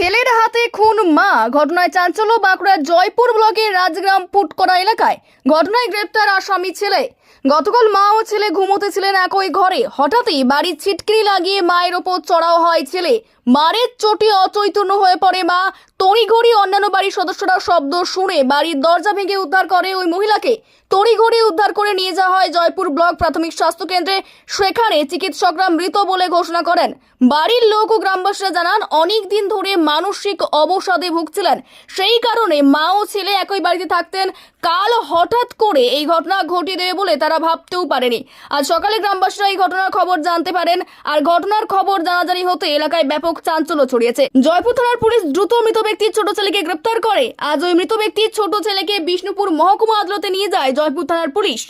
ছেলের হাতে খুন মা। ঘটনায় চাঞ্চল্য বাঁকুড়ার জয়পুর ব্লকের রাজগ্রাম পুটকরা এলাকায়। ঘটনায় গ্রেপ্তার আসামি ছেলে। গতকাল মা ও ছেলে ঘুমোতে ছিলেন একই ঘরে। হঠাৎই বাড়ির ছিটকিনি লাগিয়ে মায়ের ওপর চড়াও হয় ছেলে। মারের চোটে অচৈতন্য হয়ে পড়ে মা। তড়িঘড়ি অন্যান্য বাড়ির সদস্যরা শব্দ শুনে বাড়ির দরজা ভেঙে উদ্ধার করে ওই মহিলাকে। তড়িঘড়ি উদ্ধার করে নিয়ে যাওয়া হয় জয়পুর ব্লক প্রাথমিক স্বাস্থ্য কেন্দ্রে। সেখানে চিকিৎসকরা মৃত বলে ঘোষণা করেন। বাড়ির লোক ও গ্রামবাসীরা জানান, অনেক দিন ধরে মানসিক অবসাদে ভুগছিলেন। সেই কারণে মা ও ছেলে একই বাড়িতে থাকতেন। কাল হঠাৎ করে এই ঘটনা ঘটিয়ে দেবে বলে তারা ভাবতেও পারেনি। আজ সকালে গ্রামবাসীরা এই ঘটনার খবর জানতে পারেন। আর ঘটনার খবর জানাজানি হতে এলাকায় ব্যাপক চাঞ্চল্য ছড়িয়েছে। জয়পুর থানার পুলিশ দ্রুত মৃত ব্যক্তির ছোট ছেলেকে গ্রেপ্তার করে। আজ ওই মৃত ব্যক্তির ছোট ছেলেকে বিষ্ণুপুর মহকুমা আদালতে নিয়ে যায় জয়পুর থানার পুলিশ।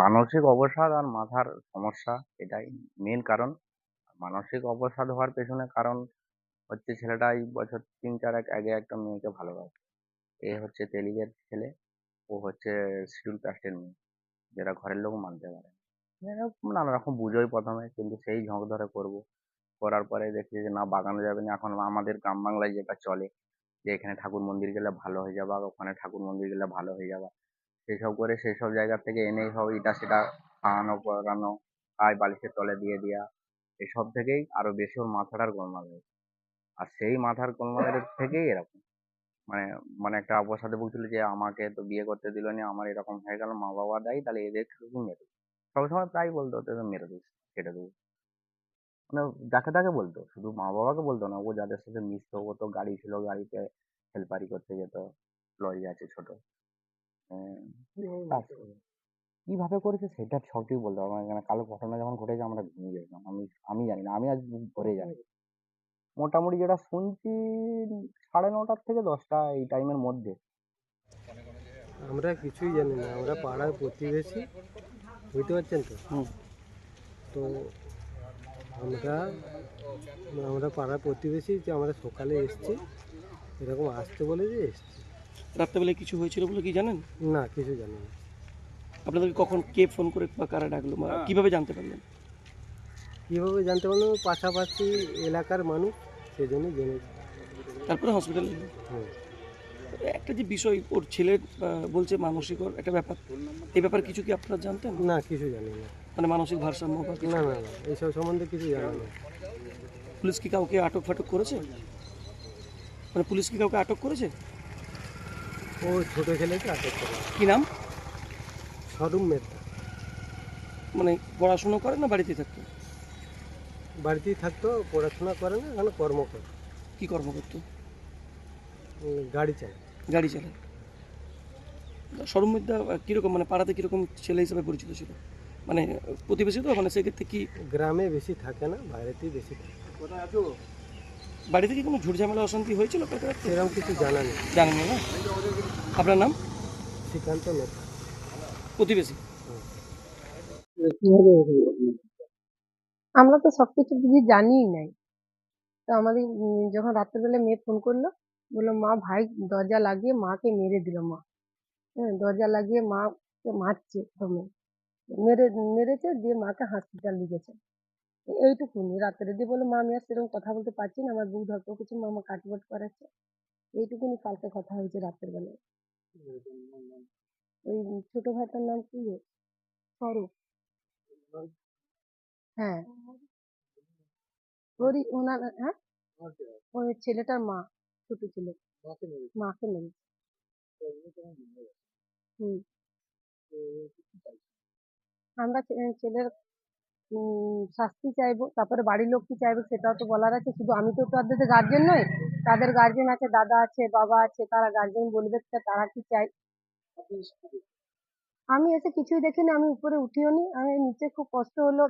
মানসিক অবসাদ আর মাথার সমস্যা এটাই মেন কারণ। মানসিক অবসাদ হওয়ার পেছনে কারণ হচ্ছে ছেলেটা এই বছর তিন চার এক আগে একটা মেয়েকে ভালোবাসে। এ হচ্ছে তেলিগের ছেলে, ও হচ্ছে শিডিউল কাস্টের মেয়ে, যেটা ঘরের লোক মানতে পারে। নানা রকম বুঝোই প্রথমে, কিন্তু সেই ঝোঁক ধরে করব। করার পরে দেখছি যে, না, বাগানো যাবে না। এখন আমাদের গ্রাম বাংলায় যেটা চলে যে, এখানে ঠাকুর মন্দির গেলে ভালো হয়ে যাবা, ওখানে ঠাকুর মন্দির গেলে ভালো হয়ে যাবা। সেসব করে সেসব জায়গা থেকে এনেই সব এটা সেটা খাওয়ানো পরানো আয় বালিশের তলে দিয়ে দেওয়া এসব থেকেই আরও বেশি ওর মাথাটার গোলমাল হয়েছে আর সেই মাথার গোলমালের থেকেই এরকম। মানে মানে একটা অবসাদে ভুগছিল যে, আমাকে তো বিয়ে করতে দিল না, আমার এরকম হয়ে গেল মা বাবা দায়ী, তাহলে এদের মেরে সবসময় প্রায় বলতো তোদের মেরে দিস কেটে দেবো। মানে যাকে তাকে বলতো। শুধু মা বাবাকে বলতো না ও যাদের সাথে মিশতো ও তো গাড়ি ছিল গাড়িতে হেলপারি করতে যেত লরি আছে ছোট। উম, কাজ করে। কীভাবে করেছে সেটা সঠিক বলতে পারব না কেন কালো ঘটনা যখন ঘটেছে আমরা ঘুমিয়ে গেছিলাম আমি আমি জানি না আমি আজ ভোরে জানি মোটামুটি যেটা শুনছি সাড়ে নটার থেকে দশটা এই টাইমের মধ্যে। আমরা কিছুই জানি না আমরা পাড়ার প্রতিবেশী বুঝতে পারছেন তো? হুম। তো আমরা আমরা পাড়ার প্রতিবেশী যে আমরা সকালে এসেছি এরকম আসতে বলে যে এসেছি। রাত্রেবেলায় কিছু হয়েছিল বলে কি জানেন? না কিছু জানি না। আপনাদেরকে কখন কে ফোন করে বা কারা ডাকলো বা কীভাবে জানতে পারলেন? কীভাবে জানতে পারলাম? পাশাপাশি এলাকার মানুষ সেজন্যই জেনেছি। তারপরে হসপিটালে হুম। একটা যে বিষয় ওর ছেলের বলছে মানসিক একটা ব্যাপার। এই ব্যাপার কিছু কি আপনারা জানতেন? না কিছু জানি না। মানে মানসিক ভারসাম্য বা কিছু? না না না এইসব সম্বন্ধে কিছু জানি না। পুলিশ কি কাউকে আটক ফাটক করেছে? মানে পুলিশ কি কাউকে আটক করেছে? ও ছোটো ছেলেকে আটক করে কি নাম? সরুম মেহতা মানে পড়াশুনো করে না বাড়িতে থাকতো? বাড়িতেই থাকতো পড়াশোনা করে না এখানে কর্ম করে। কি কর্ম করতো? গাড়ি চালায়। গাড়ি চালায়। সরমিদা কীরকম মানে পাড়াতে কীরকম ছেলে হিসেবে পরিচিত ছিল? মানে প্রতিবেশী তো মানে সেক্ষেত্রে কি গ্রামে বেশি থাকে না বাইরেতেই বেশি থাকে। বাড়িতে কি কোনো ঝুটঝামেলা অশান্তি হয়েছিল সেরকম কিছু জানা নেই। জানেন না? আপনার নাম? শ্রীকান্ত নেতা প্রতিবেশী। আমরা তো সবকিছু বুঝি জানিই নাই। তো আমাদের যখন রাত্রেবেলা মেয়ে ফোন করল বলল, মা, ভাই, দরজা লাগিয়ে মাকে মেরে দিল মা। হ্যাঁ দরজা লাগিয়ে মাকে মারছে প্রথমে। মেরে, মেরেছে, দিয়ে মাকে নিয়ে গেছে। এইটুকুনি রাত্রে দিয়ে বলে মা, আমি আর সেরকম কথা বলতে পারছি না, আমার বুক ধরপড় করছে মা, আমার কাটবট করাচ্ছে। এইটুকুনি কালকে কথা হয়েছে রাতের বেলায় ওই ছোট ভাইটার নাম কি? স্বরূপ হ্যাঁ। ওরই, ওনার হ্যাঁ? ওই ছেলেটার মা। ছোট ছেলে মাকে মেরেছে হুম। আমরা ছেলের শাস্তি চাইব তারপরে বাড়ির লোক কি চাইবে সেটাও তো বলার আছে। শুধু আমি তো তাদের গার্জেন নই তাদের গার্জেন আছে দাদা আছে বাবা আছে তারা গার্জেন বলবে তারা কি চাই? আমি এসে কিছুই দেখিনি আমি উপরে উঠিও নি আমি নিচে খুব কষ্ট হলো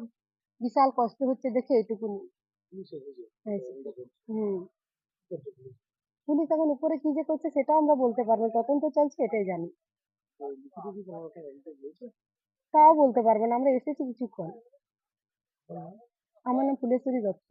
বিশাল কষ্ট হচ্ছে দেখে এটুকুনি হ্যাঁ, হুম। পুলিশ এখন উপরে কি যে করছে সেটাও আমরা বলতে পারব তদন্ত চলছে, এটাই জানি। তাও বলতে পারব না, আমরা এসেছি কিছুক্ষণ। আমার নাম ফুলেশ্বরী দত্ত।